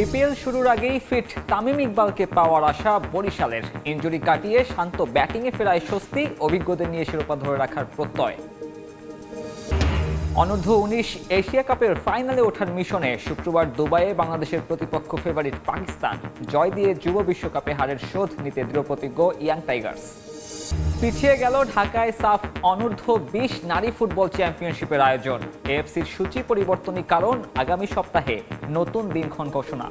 BPL শুরুর আগেই fit Tamim ইকবালকে পাওয়ার আশা বরিশালের। ইনজুরি কাটিয়ে শান্ত ব্যাটিংয়ে ফেরায় স্বস্তি, অভিজ্ঞদের নিয়ে শিরোপা ধরে রাখার প্রত্যয়। অনূর্ধ্ব উনিশ এশিয়া কাপের ফাইনালে ওঠার মিশনে শুক্রবার দুবাইয়ে বাংলাদেশের প্রতিপক্ষ ফেভারিট পাকিস্তান। জয় দিয়ে যুব বিশ্বকাপে হারের শোধ নিতে দৃঢ়প্রতিজ্ঞ ইয়াং টাইগার্স। পিছিয়ে গেল ঢাকায় সাফ অনূর্ধ্ব বিশ নারী ফুটবল চ্যাম্পিয়নশিপের আয়োজন। এএফসির সূচি পরিবর্তনই কারণ আগামী সপ্তাহে নতুন দিনক্ষণ ঘোষণা।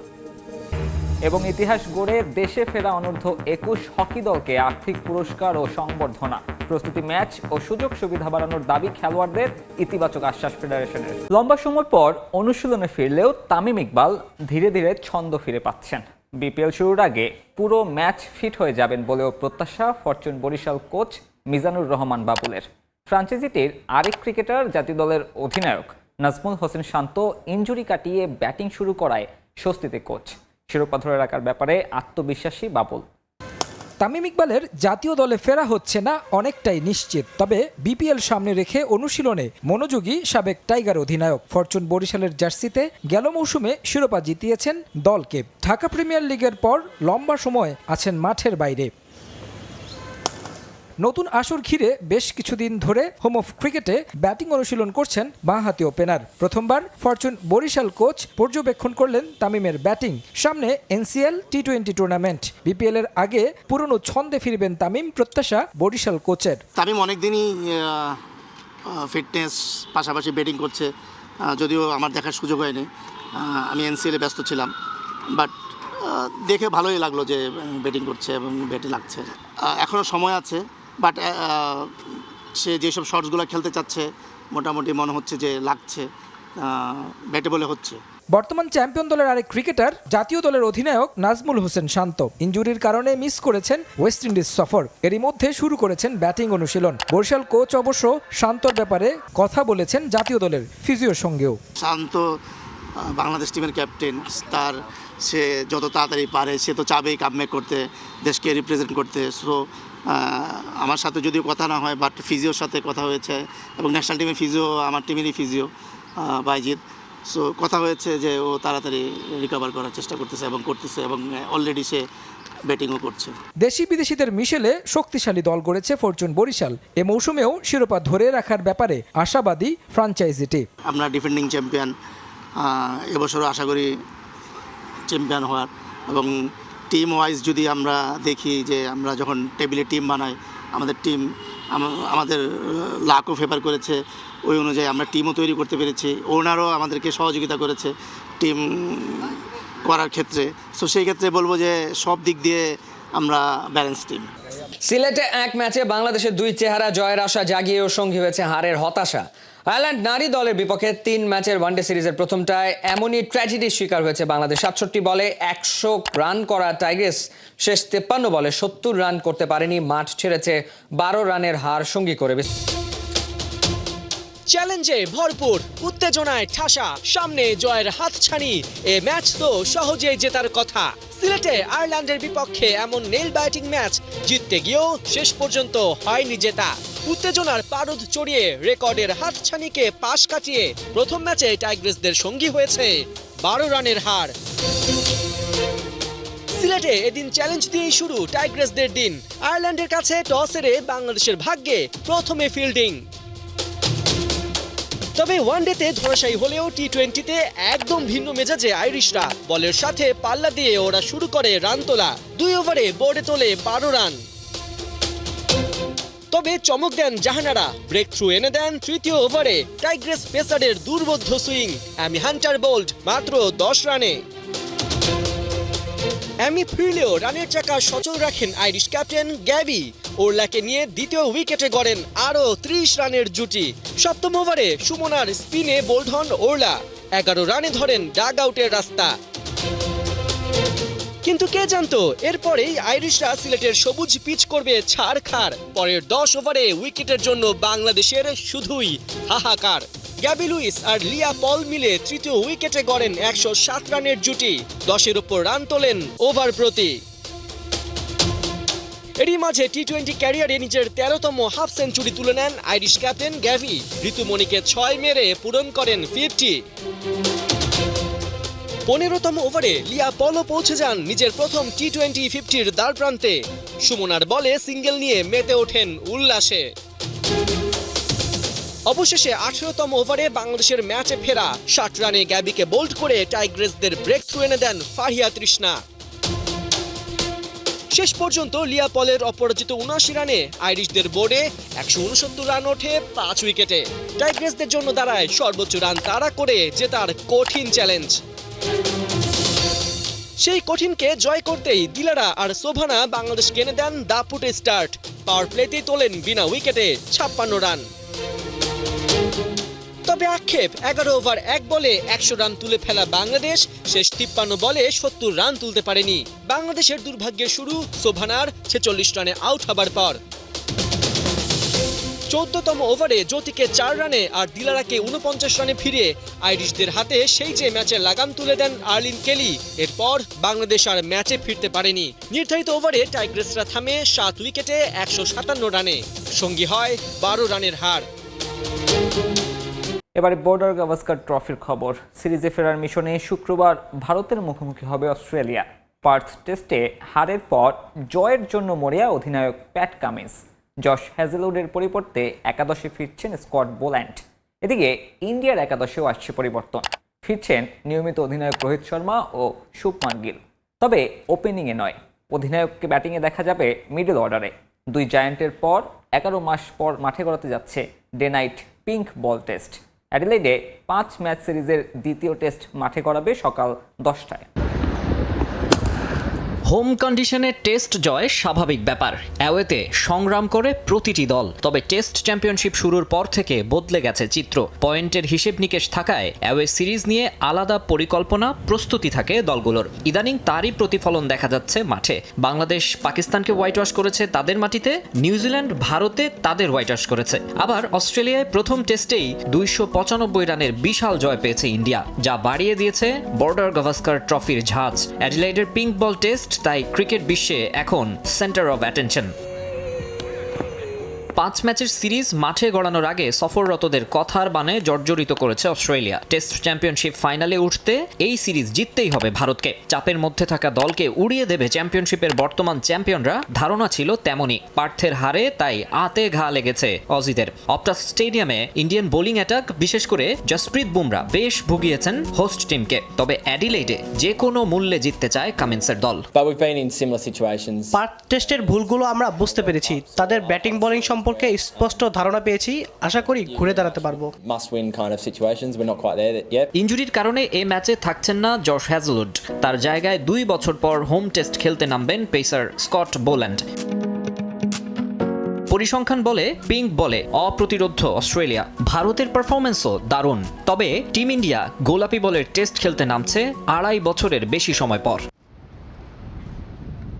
এবং ইতিহাস গড়ে দেশে ফেরা অনূর্ধ্ব একুশ হকি দলকে আর্থিক পুরস্কার ও সংবর্ধনা। প্রস্তুতি ম্যাচ ও সুযোগ সুবিধা বাড়ানোর দাবি খেলোয়াড়দের ইতিবাচক আশ্বাস ফেডারেশনের। লম্বা সময় পর অনুশীলনে ফিরলেও তামিম ইকবাল ধীরে ধীরে ছন্দ ফিরে পাচ্ছেন। বিপিএল শুরুর আগে পুরো ম্যাচ ফিট হয়ে যাবেন বলেও প্রত্যাশা ফরচুন বরিশাল কোচ মিজানুর রহমান বাবুলের। ফ্রাঞ্চাইজিটির আরেক ক্রিকেটার জাতীয় দলের অধিনায়ক নাজমুল হোসেন শান্ত ইঞ্জুরি কাটিয়ে ব্যাটিং শুরু করায় স্বস্তিতে কোচ। শিরোপা ধরে রাখার ব্যাপারে আত্মবিশ্বাসী বাবুল। তামিম ইকবালের জাতীয় দলে ফেরা হচ্ছে না অনেকটাই নিশ্চিত। তবে বিপিএল সামনে রেখে অনুশীলনে মনোযোগী সাবেক টাইগার অধিনায়ক ফরচুন বরিশালের জার্সিতে গেল মৌসুমে শিরোপা জিতিয়েছেন দলকে। ঢাকা প্রিমিয়ার লিগের পর লম্বা সময় আছেন মাঠের বাইরে। নতুন আসর ঘিরে বেশ কিছুদিন ধরে হোম অফ ক্রিকেটে ব্যাটিং অনুশীলন করছেন বাঁহাতি ওপেনার প্রথমবার ফরচুন বরিশাল কোচ পর্যবেক্ষণ করলেন তামিমের ব্যাটিং সামনে NCL T twenty tournament BPL এর আগে পুরনো ছন্দে ফিরবেন তামিম, প্রত্যাশা বরিশাল কোচের তামিম অনেকদিনই ফিটনেস পাশাপাশি ব্যাটিং করছে। যদিও আমার দেখার সুযোগ হয়নি। আমি এনসিএলে ব্যস্ত ছিলাম। বাট দেখে ভালোই লাগল যে ব্যাটিং করছে এবং ব্যাটে লাগছে। এখনও সময় আছে। বাট সে যেসব শর্টসগুলো খেলতে চাচ্ছে মোটামুটি মনে হচ্ছে যে লাগছে ব্যাটে বলে হচ্ছে। বর্তমান চ্যাম্পিয়ন দলের আরেক ক্রিকেটার জাতীয় দলের অধিনায়ক নাজমুল হোসেন শান্ত। ইঞ্জুরির কারণে মিস করেছেন ওয়েস্ট ইন্ডিজ সফর। এরই মধ্যে শুরু করেছেন ব্যাটিং অনুশীলন। বরিশাল কোচ অবশ্য শান্তর ব্যাপারে কথা বলেছেন জাতীয় দলের ফিজিওর সঙ্গেও। শান্ত বাংলাদেশ টিমের ক্যাপ্টেন তার সে যত তাড়াতাড়ি পারে সে তো চাবেই কামব্যাক করতে দেশকে রিপ্রেজেন্ট করতে। সো আমার সাথে যদিও কথা না হয় বাট ফিজিওর সাথে কথা হয়েছে এবং ন্যাশনাল টিমের ফিজিও আমার টিমেরই ফিজিও বাইজিৎ। সো কথা হয়েছে যে ও তাড়াতাড়ি রিকভার করার চেষ্টা করতেছে এবং করতেছে এবং অলরেডি সে ব্যাটিংও করছে। দেশি বিদেশিদের মিশেলে শক্তিশালী দল গড়েছে ফরচুন বরিশাল। এ মৌসুমেও শিরোপা ধরে রাখার ব্যাপারে আশাবাদী ফ্রাঞ্চাইজিটি আমরা ডিফেন্ডিং চ্যাম্পিয়ন এবছরও আশা করি চ্যাম্পিয়ন হওয়ার এবং টিম ওয়াইজ যদি আমরা দেখি যে আমরা যখন টেবিলে টিম বানাই, আমাদের টিম আমাদের লাকও ফেভার করেছে, ওই অনুযায়ী আমরা টিমও তৈরি করতে পেরেছি ওনারও আমাদেরকে সহযোগিতা করেছে টিম করার ক্ষেত্রে। সো সেই ক্ষেত্রে বলব যে সব দিক দিয়ে আমরা ব্যালেন্স টিম সিলেটে এক ম্যাচে বাংলাদেশের দুই চেহারা জয়ের আশা জাগিয়েও সঙ্গী হয়েছে হারের হতাশা। আয়ারল্যান্ড নারী দলের বিপক্ষে তিন ম্যাচের ওয়ানডে সিরিজের প্রথমটায় এমনই ট্র্যাজেডির শিকার হয়েছে বাংলাদেশ। সাতষট্টি বলে একশো রান করা টাইগ্রেস শেষ তেপ্পান্ন বলে সত্তর রান করতে পারেনি, মাঠ ছেড়েছে বারো রানের হার সঙ্গী করে চ্যালেঞ্জে ভরপুর, উত্তেজনায় ঠাসা, সামনে জয়ের হাতছানি, এ ম্যাচ তো সহজেই জেতার কথা। সিলেটে আয়ারল্যান্ডের বিপক্ষে এমন নেল ব্যাটিং ম্যাচ জিততে গিয়েও শেষ পর্যন্ত হয়নি জেতা। উত্তেজনার পারদ চড়িয়ে রেকর্ডের হাতছানিকে পাশ কাটিয়ে প্রথম ম্যাচে টাইগ্রেসদের সঙ্গী হয়েছে বারো রানের হার। সিলেটে এদিন চ্যালেঞ্জ দিয়েই শুরু টাইগ্রেসদের দিন। আয়ারল্যান্ডের কাছে টস হেরে বাংলাদেশের ভাগ্যে প্রথমে ফিল্ডিং। তবে ওয়ানডেতে ধরাশায়ী হলেও টি টোয়েন্টিতে একদম ভিন্ন মেজাজে আইরিশরা। বলের সাথে পাল্লা দিয়ে ওরা শুরু করে রান তোলা দুই ওভারে বোর্ডে তোলে বারো রান। তবে চমক দেন জাহানারা। ব্রেক থ্রু এনে দেন তৃতীয় ওভারে। টাইগ্রেস পেসারের দুর্বোধ্য সুইং। অ্যামি হান্টার বোল্ড, মাত্র দশ রানে। অ্যামি ফিরলেও রানের চাকা সচল রাখেন আইরিশ ক্যাপ্টেন গ্যাবি ওরলাকে নিয়ে দ্বিতীয় উইকেটে গড়েন আরও ত্রিশ রানের জুটি। সপ্তম ওভারে সুমনার স্পিনে বোল্ড হন ওরলা। এগারো রানে ধরেন ডাগ আউটের রাস্তা। কিন্তু কে জানতো? এরপরেই আইরিশরা সিলেটের সবুজ পিচ করবে ছাড় খার পরের দশ ওভারে উইকেটের জন্য বাংলাদেশের শুধুই হাহাকার। গ্যাবি লুইস আর লিয়া পল মিলে তৃতীয় উইকেটে গড়েন একশো সাত রানের জুটি। দশের উপর রান তোলেন ওভার প্রতি। এরই মাঝে টি টোয়েন্টি ক্যারিয়ারে নিজের তেরোতম হাফ সেঞ্চুরি তুলে নেন আইরিশ ক্যাপ্টেন গ্যাভি। ঋতুমণিকে ছয় মেরে পূরণ করেন ফিফটি। পনেরোতম ওভারে লিয়া পলো পৌঁছে যান নিজের প্রথম টি টোয়েন্টি ফিফটির দ্বার প্রান্তে সুমনার বলে সিঙ্গেল নিয়ে মেতে ওঠেন উল্লাসে। অবশেষে আঠেরোতম ওভারে বাংলাদেশের ম্যাচে ফেরা ষাট রানে গ্যাবিকে বোল্ড করে টাইগ্রেসদের ব্রেক থ্রু এনে দেন ফাহিয়া তৃষ্ণা। শেষ পর্যন্ত লিয়া পলের অপরাজিত উনআশি রানে আইরিশদের বোর্ডে একশো উনসত্তর রান ওঠে পাঁচ উইকেটে। টাইগ্রেসদের জন্য দাঁড়ায় সর্বোচ্চ রান তাড়া করে জেতার কঠিন চ্যালেঞ্জ। সেই কঠিনকে জয় করতেই দিলারা আর শোভানা বাংলাদেশ কেনে দেন দাপুটে স্টার্ট। পাওয়ার প্লেতেই তোলেন বিনা উইকেটে ছাপ্পান্ন রান। তবে আক্ষেপ, এগারো ওভার, এক বলে একশো রান তুলে ফেলা বাংলাদেশ শেষ তিপ্পান্ন বলে সত্তর রান তুলতে পারেনি। বাংলাদেশের দুর্ভাগ্যের শুরু সোভানার ছেচল্লিশ রানে আউট হবার পর। চোদ্দতম ওভারে জ্যোতিকে চার রানে আর দিলারাকে উনপঞ্চাশ রানে ফিরিয়ে আইরিশদের হাতে সেই যে ম্যাচে লাগাম তুলে দেন আর্লিন কেলি, এরপর বাংলাদেশ আর ম্যাচে ফিরতে পারেনি। নির্ধারিত ওভারে টাইগ্রেসরা থামে সাত উইকেটে একশো সাতান্ন রানে। সঙ্গী হয় বারো রানের হার। এবারে বর্ডার গাভাস্কার ট্রফির খবর। সিরিজে ফেরার মিশনে শুক্রবার ভারতের মুখোমুখি হবে অস্ট্রেলিয়া। পার্থ টেস্টে হারের পর জয়ের জন্য মরিয়া অধিনায়ক প্যাট কামিন্স। জশ হ্যাজেলউডের পরিবর্তে একাদশে ফিরছেন স্কট বোল্যান্ড। এদিকে ইন্ডিয়ার একাদশেও আসছে পরিবর্তন। ফিরছেন নিয়মিত অধিনায়ক রোহিত শর্মা ও শুভমান গিল। তবে ওপেনিংয়ে নয়, অধিনায়ককে ব্যাটিংয়ে দেখা যাবে মিডল অর্ডারে। দুই জায়ান্টের পর এগারো মাস পর মাঠে গড়াতে যাচ্ছে day night pink ball test. অ্যাডিলেডে পাঁচ ম্যাচ সিরিজের দ্বিতীয় টেস্ট মাঠে গড়াবে সকাল দশটায়। হোম কন্ডিশনে টেস্ট জয় স্বাভাবিক ব্যাপার। অ্যাওয়েতে সংগ্রাম করে প্রতিটি দল। তবে টেস্ট চ্যাম্পিয়নশিপ শুরুর পর থেকে বদলে গেছে চিত্র। পয়েন্টের হিসেব নিকেশ থাকায় অ্যাওয়ে সিরিজ নিয়ে আলাদা পরিকল্পনা প্রস্তুতি থাকে দলগুলোর। ইদানিং তারই প্রতিফলন দেখা যাচ্ছে মাঠে। বাংলাদেশ পাকিস্তানকে হোয়াইট ওয়াশ করেছে তাদের মাটিতে, নিউজিল্যান্ড ভারতে তাদের হোয়াইট ওয়াশ করেছে। আবার অস্ট্রেলিয়ায় প্রথম টেস্টেই দুইশো পঁচানব্বই রানের বিশাল জয় পেয়েছে ইন্ডিয়া, যা বাড়িয়ে দিয়েছে বর্ডার গাভাস্কার ট্রফির ঝাঁজ। অ্যাডিলাইডের পিঙ্ক বল টেস্ট তাই ক্রিকেট বিশ্বে এখন সেন্টার অব অ্যাটেনশন পাঁচ ম্যাচের সিরিজ মাঠে গড়ানোর আগে সফররতদের কথার বানে জর্জরিত করেছে অস্ট্রেলিয়া। টেস্ট চ্যাম্পিয়নশিপ ফাইনালে উঠতে এই সিরিজ জিততেই হবে ভারতকে। চাপের মধ্যে থাকা দলকে উড়িয়ে দেবে চ্যাম্পিয়নশিপের বর্তমান চ্যাম্পিয়নরা ধারণা ছিল তেমনই। পার্থের হারে তাই আতে ঘা লেগেছে অজিদের। অপটাস স্টেডিয়ামে ইন্ডিয়ান বোলিং অ্যাটাক বিশেষ করে জসপ্রীত বুমরা বেশ ভুগিয়েছেন হোস্ট টিমকে। তবে অ্যাডিলেইডে যে কোনো মূল্যে জিততে চায় কামিন্সের দল. পার্ক টেস্টের ভুলগুলো আমরা বুঝতে পেরেছি। তাদের ব্যাটিং বোলিং সম্পর্কে স্পষ্ট ধারণা পেয়েছি। আশা করি ঘুরে দাঁড়াতে পারব. ইনজুরির কারণে এই ম্যাচে থাকছেন না জশ হ্যাজলুড তার জায়গায় দুই বছর পর হোম টেস্ট খেলতে নামবেন পেসার স্কট বোল্যান্ড। পরিসংখ্যান বলে পিঙ্ক বলে অপ্রতিরোধ্য অস্ট্রেলিয়া। ভারতের পারফরমেন্সও দারুণ। তবে টিম ইন্ডিয়া গোলাপি বলের টেস্ট খেলতে নামছে আড়াই বছরের বেশি সময় পর।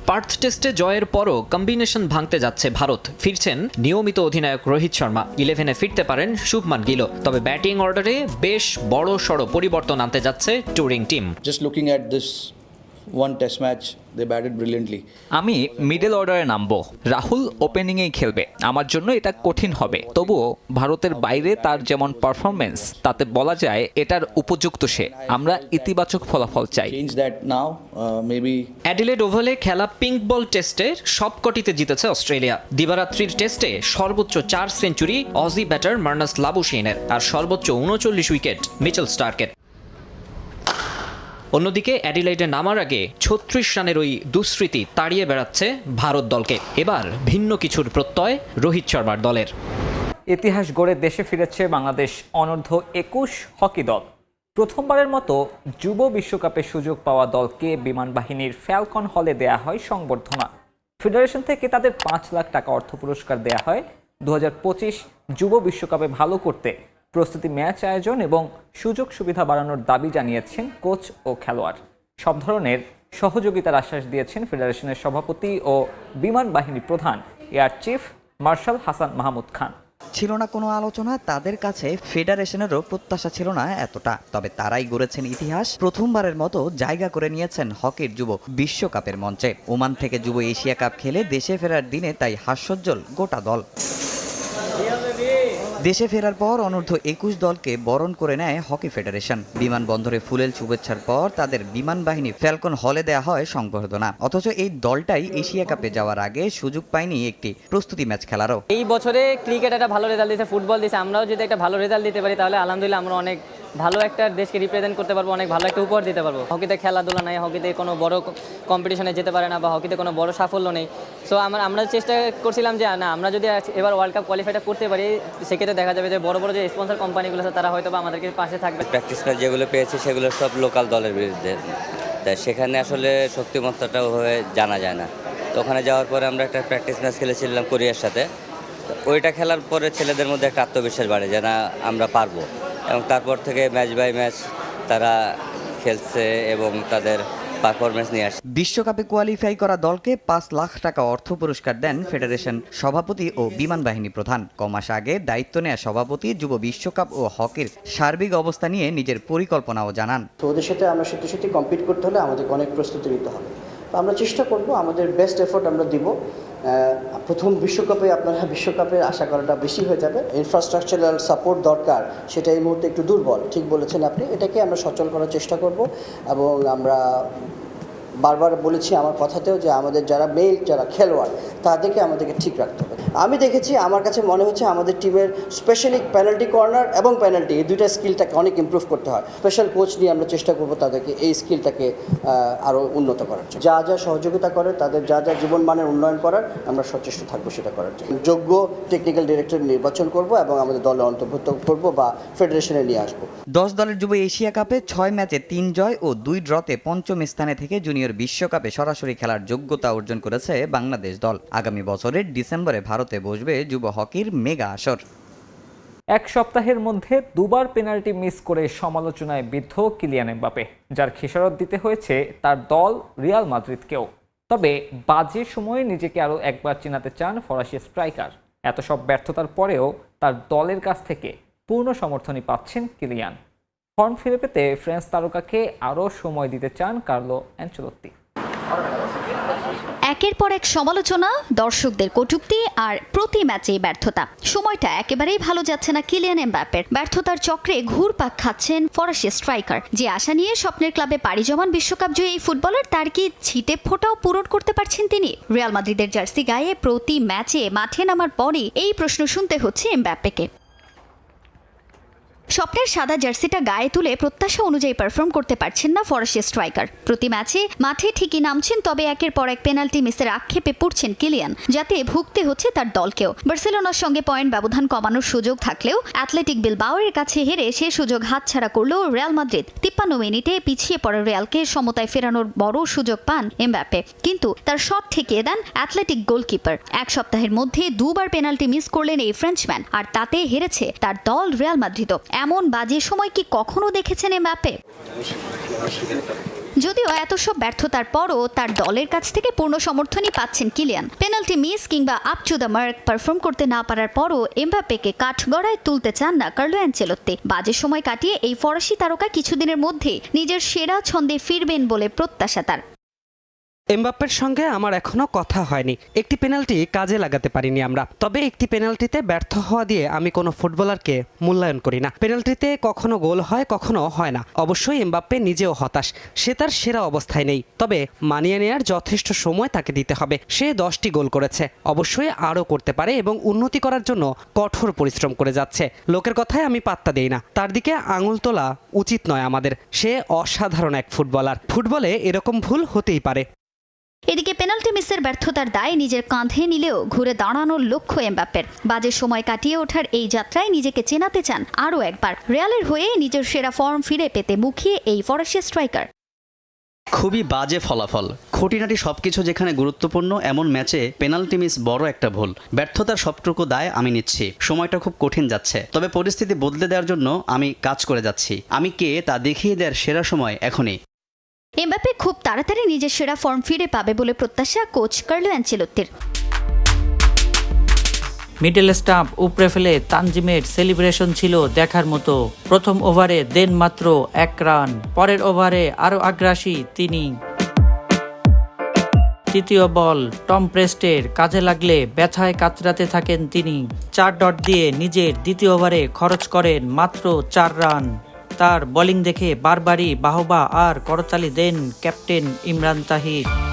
পার্থ টেস্টে জয়ের পরও কম্বিনেশন ভাঙতে যাচ্ছে ভারত। ফিরছেন নিয়মিত অধিনায়ক রোহিত শর্মা। ইলেভেনে ফিরতে পারেন শুভমান গিল তবে ব্যাটিং অর্ডারে বেশ বড় সড় পরিবর্তন আনতে যাচ্ছে touring team just looking at this one test match, they batted brilliantly. আমি মিডল অর্ডারে নামবো। রাহুল ওপেনিংয়েই খেলবে। আমার জন্য এটা কঠিন হবে। তবুও ভারতের বাইরে তার যেমন পারফরমেন্স তাতে বলা যায় এটার উপযুক্ত সে। আমরা ইতিবাচক ফলাফল চাই। Change that now, uh, Adelaide ওভালে খেলা পিঙ্ক বল টেস্টে সবকটিতে জিতেছে অস্ট্রেলিয়া। দিবারাত্রির টেস্টে সর্বোচ্চ চার সেঞ্চুরি অজি ব্যাটার মার্নাস লাবুশেনের আর সর্বোচ্চ উনচল্লিশ উইকেট মিচেল স্টার্কের। অন্যদিকে অ্যাডিলাইডে নামার আগে ছত্রিশ রানের ওই দুঃস্মৃতি তাড়িয়ে বেড়াচ্ছে ভারত দলকে। এবার ভিন্ন কিছুর প্রত্যয় রোহিত শর্মার দলের। ইতিহাস গড়ে দেশে ফিরেছে বাংলাদেশ অনূর্ধ্ব একুশ হকি দল। প্রথমবারের মতো যুব বিশ্বকাপে সুযোগ পাওয়া দলকে বিমান বাহিনীর ফ্যালকন হলে দেয়া হয় সংবর্ধনা। ফেডারেশন থেকে তাদের পাঁচ লাখ টাকা অর্থ পুরস্কার দেয়া হয়। দু হাজার পঁচিশ যুব বিশ্বকাপে ভালো করতে প্রস্তুতি ম্যাচ আয়োজন এবং সুযোগ সুবিধা বাড়ানোর দাবি জানিয়েছেন কোচ ও খেলোয়াড়। সব ধরনের সহযোগিতার আশ্বাস দিয়েছেন ফেডারেশনের সভাপতি ও বিমান বাহিনী প্রধান, air chief marshal Hasan Mahmud Khan. ছিল না কোনো আলোচনা, তাদের কাছে ফেডারেশনেরও প্রত্যাশা ছিল না এতটা। তবে তারাই গড়েছেন ইতিহাস, প্রথমবারের মতো জায়গা করে নিয়েছেন হকির যুব বিশ্বকাপের মঞ্চে। ওমান থেকে যুব এশিয়া কাপ খেলে দেশে ফেরার দিনে তাই হাস্যজ্জ্বল গোটা দল। দেশে ফেরার পর অনূর্ধ্ব একুশ দলকে বরণ করে নেয় হকি ফেডারেশন। বিমানবন্দরে ফুলেল শুভেচ্ছার পর তাদের বিমান বাহিনী ফ্যালকন হলে দেয়া হয় সংবর্ধনা। অথচ এই দলটাই এশিয়া কাপে যাওয়ার আগে সুযোগ পায়নি একটি প্রস্তুতি ম্যাচ খেলারও। এই বছরে ক্রিকেট একটা ভালো রেজাল্ট দিয়েছে, ফুটবল দিয়েছে। আমরাও যদি একটা ভালো রেজাল্ট দিতে পারি, তাহলে আলহামদুলিল্লাহ আমরা অনেক ভালো একটা দেশকে রিপ্রেজেন্ট করতে পারব, অনেক ভালো একটা উপহার দিতে পারব। হকিতে খেলাধুলা নাই, হকিতে কোনো বড় কম্পিটিশনে যেতে পারে না বা হকিতে কোনো বড় সাফল্য নেই। সো আমরা আমরা চেষ্টা করছিলাম যে, না, আমরা যদি এবার ওয়ার্ল্ড কাপ কোয়ালিফাইটা করতে পারি, সেক্ষেত্রে দেখা যাবে যে বড় বড় যে স্পন্সর কোম্পানিগুলো আছে, তারা হয়তো বা আমাদেরকে পাশে থাকবে। প্র্যাকটিস যেগুলো পেয়েছে, সেগুলো সব লোকাল দলের বিরুদ্ধে। তা সেখানে আসলে শক্তিমত্তাটাও হয়ে জানা যায় না। তো ওখানে যাওয়ার পরে আমরা একটা প্র্যাকটিস ম্যাচ খেলেছিলাম কোরিয়ার সাথে। ওইটা খেলার পরে ছেলেদের মধ্যে একটা আত্মবিশ্বাস বাড়ে যে, না, আমরা পারব। এবং তারপর থেকে ম্যাচ বাই ম্যাচ তারা খেলছে এবং তাদের পারফরমেন্স নিয়ে আসছে। বিশ্বকাপে কোয়ালিফাই করা দলকে পাঁচ লাখ টাকা অর্থ পুরস্কার দেন ফেডারেশন সভাপতি ও বিমান বাহিনী প্রধান। কমাস আগে দায়িত্ব নেয়া সভাপতি যুব বিশ্বকাপ ও হকির সার্বিক অবস্থা নিয়ে নিজের পরিকল্পনাও জানান। তো ওদের সাথে আমরা সত্যি সত্যি কম্পিট করতে হলে আমাদেরকে অনেক প্রস্তুতি নিতে হবে। তো আমরা চেষ্টা করব আমাদের বেস্ট এফোর্ট আমরা দিব। প্রথম বিশ্বকাপে আপনারা বিশ্বকাপের আশা করাটা বেশি হয়ে যাবে। ইনফ্রাস্ট্রাকচারাল সাপোর্ট দরকার, সেটা এই মুহূর্তে একটু দুর্বল। ঠিক বলেছেন আপনি, এটাকে আমরা সচল করার চেষ্টা করব এবং আমরা বারবার বলেছি আমার কথাতেও যে আমাদের যারা মেল যারা খেলোয়াড়, তাদেরকে আমাদেরকে ঠিক রাখতে হবে। আমি দেখেছি, আমার কাছে মনে হচ্ছে আমাদের টিমের স্পেশালি পেনাল্টি কর্নার এবং পেনাল্টি এই দুইটা স্কিলটাকে অনেক ইমপ্রুভ করতে হয়। স্পেশাল কোচ নিয়ে আমরা চেষ্টা করব তাদেরকে এই স্কিলটাকে আরও উন্নত করার জন্য। যা যা সহযোগিতা করে, তাদের যা যা জীবনমানের উন্নয়ন করার, আমরা সচেষ্ট থাকব সেটা করার জন্য। যোগ্য টেকনিক্যাল ডিরেক্টর নির্বাচন করব এবং আমাদের দলে অন্তর্ভুক্ত করব বা ফেডারেশনে নিয়ে আসব। দশ দলের যুব এশিয়া কাপে ছয় ম্যাচে তিন জয় ও দুই ড্রতে পঞ্চম স্থানে থেকে জুনিয়র বিশ্বকাপে সরাসরি খেলার যোগ্যতা অর্জন করেছে বাংলাদেশ দল। আগামী বছরের ডিসেম্বরে ভারতে বসবে যুব হকির মেগা আসর। এক সপ্তাহের মধ্যে দুবার পেনাল্টি মিস করে সমালোচনায় বিদ্ধ কিলিয়ান এমবাপে, যার খেসারত দিতে হয়েছে তার দল রিয়াল মাদ্রিদকেও। তবে বাজে সময়ে নিজেকে আরও একবার চেনাতে চান ফরাসি স্ট্রাইকার। এত সব ব্যর্থতার পরেও তার দলের কাছ থেকে পূর্ণ সমর্থনই পাচ্ছেন কিলিয়ান। ফর্ম ফিরে পেতে ফ্রেঞ্চ তারকাকে আরও সময় দিতে চান কার্লো অ্যাঞ্চলত্তি। একের পর এক সমালোচনা, দর্শকদের কটূক্তি আর প্রতি ম্যাচেই ব্যর্থতা। সময়টা একেবারেই ভালো যাচ্ছে না কিলিয়ান এমবাপের ব্যর্থতার চক্রে ঘুরপাক খাচ্ছেন ফরাসি স্ট্রাইকার, যে আশা নিয়ে স্বপ্নের ক্লাবে পাড়ি জমান বিশ্বকাপ জয়ী এই ফুটবলার, তার কি ছিটে ফোটাও পূরণ করতে পারছেন তিনি? রিয়াল মাদ্রিদের জার্সি গায়ে প্রতি ম্যাচে মাঠে নামার পরই এই প্রশ্ন শুনতে হচ্ছে এমবাপ্পেকে। স্বপ্নের সাদা জার্সিটা গায়ে তুলে প্রত্যাশা অনুযায়ী পারফর্ম করতে পারছেন না ফরাসি স্ট্রাইকার প্রতি ম্যাচে মাঠে ঠিকই নামছেন, তবে একের পর এক পেনাল্টি মিসের আক্ষেপে পড়ছেন কিলিয়ান, যাতে ভুগতে হচ্ছে তার দলকেও। বার্সেলোনার সঙ্গে পয়েন্ট ব্যবধান কমানোর সুযোগ থাকলেও অ্যাথলেটিক বিল বিলবাওয়ের কাছে হেরে সে সুযোগ হাতছাড়া করল রিয়াল মাদ্রিদ তিপ্পান্ন মিনিটে পিছিয়ে পড়া রিয়ালকে সমতায় ফেরানোর বড় সুযোগ পান এমব্যাপে কিন্তু তার শট ঠেকিয়ে দেন অ্যাথলেটিক গোলকিপার। এক সপ্তাহের মধ্যে দুবার পেনাল্টি মিস করলেন এই ফ্রেঞ্চম্যান আর তাতে হেরেছে তার দল রিয়াল মাদ্রিদও। এমন বাজে সময় কি কখনো দেখেছেন এমবাপে যদিও এত সব ব্যর্থতার পরও তার দলের কাছ থেকে পূর্ণ সমর্থনই পাচ্ছেন কিলিয়ান। পেনাল্টি মিস কিংবা up to the mark perform করতে না পারার পরও এমবাপেকে কাঠগড়ায় তুলতে চান না কার্লো অ্যাঞ্চেলোত্তি। বাজে সময় কাটিয়ে এই ফরাসি তারকা কিছুদিনের মধ্যে নিজের সেরা ছন্দে ফিরবেন বলে প্রত্যাশা তার। এমবাপ্পের সঙ্গে আমার এখনও কথা হয়নি। একটি পেনাল্টি কাজে লাগাতে পারিনি আমরা। তবে একটি পেনাল্টিতে ব্যর্থ হওয়া দিয়ে আমি কোনো ফুটবলারকে মূল্যায়ন করি না। পেনাল্টিতে কখনো গোল হয়, কখনো হয় না। অবশ্যই এমবাপ্পে নিজেও হতাশ। সে তার সেরা অবস্থায় নেই। তবে মানিয়ে নেয়ার যথেষ্ট সময় তাকে দিতে হবে। সে দশটি গোল করেছে। অবশ্যই আরও করতে পারে এবং উন্নতি করার জন্য কঠোর পরিশ্রম করে যাচ্ছে। লোকের কথায় আমি পাত্তা দেই না। তার দিকে আঙুল তোলা উচিত নয় আমাদের। সে অসাধারণ এক ফুটবলার। ফুটবলে এরকম ভুল হতেই পারে। এদিকে পেনাল্টি মিসের ব্যর্থতার দায় নিজের কাঁধে নিলেও ঘুরে দাঁড়ানোর লক্ষ্য এমবাপ্পের। বাজে সময় কাটিয়ে ওঠার এই যাত্রায় নিজেকে চেনাতে চান আরও একবার। রিয়ালের হয়ে নিজের সেরা ফর্ম ফিরে পেতে মুখিয়ে এই ফরাসি স্ট্রাইকার। খুবই বাজে ফলাফল। খুঁটিনাটি সবকিছু যেখানে গুরুত্বপূর্ণ, এমন ম্যাচে পেনাল্টি মিস বড় একটা ভুল। ব্যর্থতার সবটুকু দায় আমি নিচ্ছি। সময়টা খুব কঠিন যাচ্ছে। তবে পরিস্থিতি বদলে দেওয়ার জন্য আমি কাজ করে যাচ্ছি। আমি কে তা দেখিয়ে দেওয়ার সেরা সময় এখনই। এমবাপ্পে খুব তাড়াতাড়ি নিজের সেরা ফর্ম ফিরে পাবে বলে প্রত্যাশা কোচ কার্লো অ্যাঞ্চেলোত্তির মিডল স্টাম্প উপরে ফেলে তানজিমের সেলিব্রেশন ছিল দেখার মতো। প্রথম ওভারে দেন মাত্র এক রান, পরের ওভারে আরও আগ্রাসী তিনি। তৃতীয় বল, টম প্রেস্টের কাজে লাগলে ব্যথায় কাতরাতে থাকেন তিনি। চার ডট দিয়ে নিজের দ্বিতীয় ওভারে খরচ করেন মাত্র চার রান। তার বোলিং দেখে বারবারই বাহবা আর করতালি দেন ক্যাপ্টেন ইমরান তাহির।